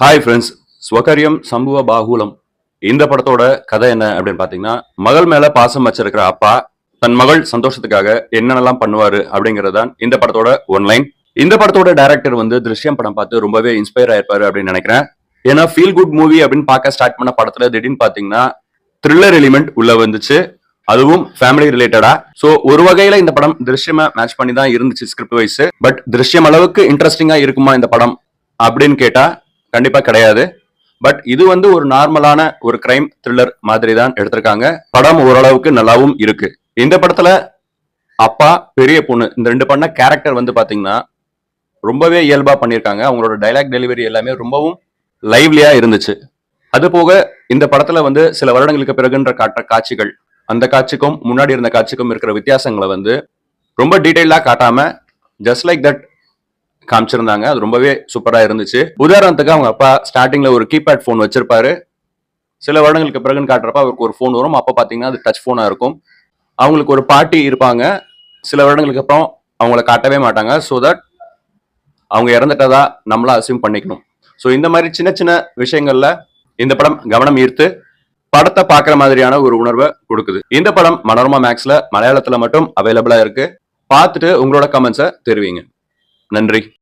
Hi friends ஸ்வகரியம் சம்புவ பாகுலம். இந்த படத்தோட கதை என்ன அப்படின்னு பார்த்தீங்கன்னா மகள் மேல பாசம் வச்சிருக்கிற அப்பா தன் மகள் சந்தோஷத்துக்காக என்னென்னலாம் பண்ணுவாரு அப்படிங்கறதான் இந்த படத்தோட ஒன்லைன் இந்த படத்தோட டைரக்டர் வந்து திருஷ்யம் படம் பார்த்து ரொம்பவே இன்ஸ்பயர் ஆயிருப்பாரு அப்படின்னு நினைக்கிறேன். ஏன்னா ஃபீல் குட் மூவி அப்படின்னு பார்க்க ஸ்டார்ட் பண்ண படத்துல திடீர்னு பார்த்தீங்கன்னா த்ரில்லர் எலிமெண்ட் உள்ள வந்துச்சு. அதுவும் ஃபேமிலி ரிலேட்டடா சோ ஒரு வகையில இந்த படம் திருஷ்யமா மேட்ச் பண்ணி தான் இருந்துச்சு ஸ்கிரிப்ட் வைஸ் பட் திருஷ்யம் அளவுக்கு இன்ட்ரெஸ்டிங்கா இருக்குமா இந்த படம் அப்படின்னு கேட்டா கண்டிப்பா கிடையாது. பட் இது வந்து ஒரு நார்மலான ஒரு கிரைம் த்ரில்லர் மாதிரி தான் எடுத்திருக்காங்க. படம் ஓரளவுக்கு நல்லாவும் இருக்கு. இந்த படத்துல அப்பா பெரிய பொண்ணு இந்த ரெண்டு பண்ண கேரக்டர் வந்து பாத்தீங்கன்னா ரொம்பவே இயல்பா பண்ணியிருக்காங்க. அவங்களோட டைலாக் டெலிவரி எல்லாமே ரொம்பவும் லைவ்லியா இருந்துச்சு. அது போக இந்த படத்துல வந்து சில வருடங்களுக்கு பிறகுன்ற காட்டுற காட்சிகள் அந்த காட்சிக்கும் முன்னாடி இருந்த காட்சிக்கும் இருக்கிற வித்தியாசங்களை வந்து ரொம்ப டீட்டெயிலாக காட்டாம ஜஸ்ட் லைக் தட் காமிச்சிருந்தாங்க. அது ரொம்பவே சூப்பரா இருந்துச்சு. உதாரணத்துக்கு அவங்க அப்பா ஸ்டார்டிங்ல ஒரு கீபேட் ஃபோன் வச்சிருப்பாரு. சில வருடங்களுக்கு பிறகுன்னு காட்டுறப்ப அவருக்கு ஒரு ஃபோன் வரும். அப்ப பாத்தீங்கன்னா அது டச் ஃபோனாக இருக்கும். அவங்களுக்கு ஒரு பாட்டி இருப்பாங்க. சில வருடங்களுக்கு அப்புறம் அவங்கள காட்டவே மாட்டாங்க. ஸோ தட் அவங்க இறந்துட்டதா நம்மளா அசியூம் பண்ணிக்கணும். ஸோ இந்த மாதிரி சின்ன சின்ன விஷயங்கள்ல இந்த படம் கவனம் ஈர்த்து படத்தை பார்க்குற மாதிரியான ஒரு உணர்வை கொடுக்குது. இந்த படம் மனோரமா மேக்ஸ்ல மலையாளத்தில் மட்டும் அவைலபிளா இருக்கு. பார்த்துட்டு உங்களோட கமெண்ட்ஸை தெரிவிங்க. நன்றி.